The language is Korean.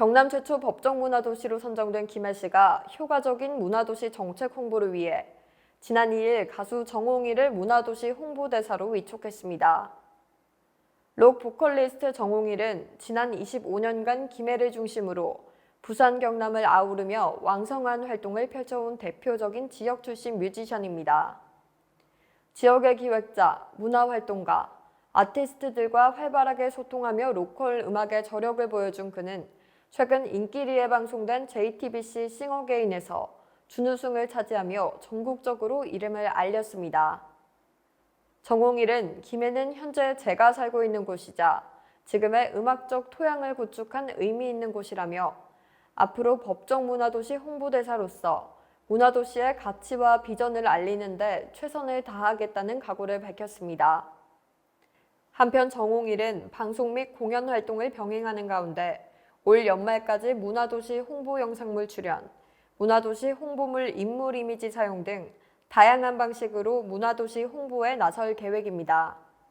경남 최초 법정 문화도시로 선정된 김해시가 효과적인 문화도시 정책 홍보를 위해 지난 2일 가수 정홍이를 문화도시 홍보대사로 위촉했습니다. 록 보컬리스트 정홍일은 지난 25년간 김해를 중심으로 부산 경남을 아우르며 왕성한 활동을 펼쳐온 대표적인 지역 출신 뮤지션입니다. 지역의 기획자, 문화활동가, 아티스트들과 활발하게 소통하며 로컬 음악의 저력을 보여준 그는 최근 인기리에 방송된 JTBC 싱어게인에서 준우승을 차지하며 전국적으로 이름을 알렸습니다. 정홍일은 김해는 현재 제가 살고 있는 곳이자 지금의 음악적 토양을 구축한 의미 있는 곳이라며 앞으로 법정 문화도시 홍보대사로서 문화도시의 가치와 비전을 알리는데 최선을 다하겠다는 각오를 밝혔습니다. 한편 정홍일은 방송 및 공연 활동을 병행하는 가운데 올 연말까지 문화도시 홍보 영상물 출연, 문화도시 홍보물 인물 이미지 사용 등 다양한 방식으로 문화도시 홍보에 나설 계획입니다.